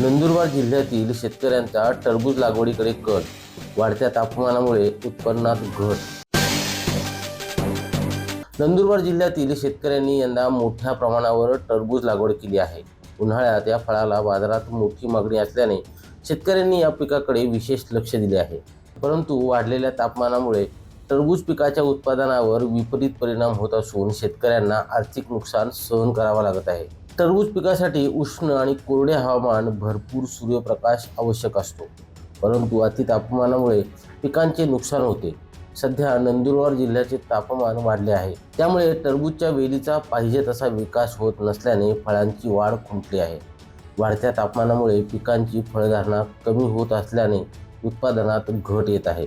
नंदुरबार जिल्ह्यातील शेतकऱ्यांचा टरबूज लागवडीकडे कल. वाढत्या तापमानामुळे उत्पन्नात घट. नंदुरबार जिल्ह्यातील शेतकऱ्यांनी यंदा मोठ्या प्रमाणावर टरबूज लागवड केली आहे. उन्हाळ्यात या फळाला बाजारात मोठी मागणी असल्याने शेतकऱ्यांनी या पिकाकडे विशेष लक्ष दिले आहे. परंतु वाढलेल्या तापमानामुळे टरबूज पिकाच्या उत्पादनावर विपरीत परिणाम होत असून शेतकऱ्यांना आर्थिक नुकसान सहन करावं लागत आहे. टरबूज पिकासाठी उष्ण आणि कोरडे हवामान भरपूर सूर्यप्रकाश आवश्यक असतो. परंतु अति तापमानामुळे पिकांचे नुकसान होते. सध्या नंदुरबार जिल्ह्याचे तापमान वाढले आहे. त्यामुळे टरबूजच्या वेलीचा पाहिजे तसा विकास होत नसल्याने फळांची वाढ खुंटली आहे. वाढत्या तापमानामुळे पिकांची फळधारणा कमी होत असल्याने उत्पादनात घट येत आहे.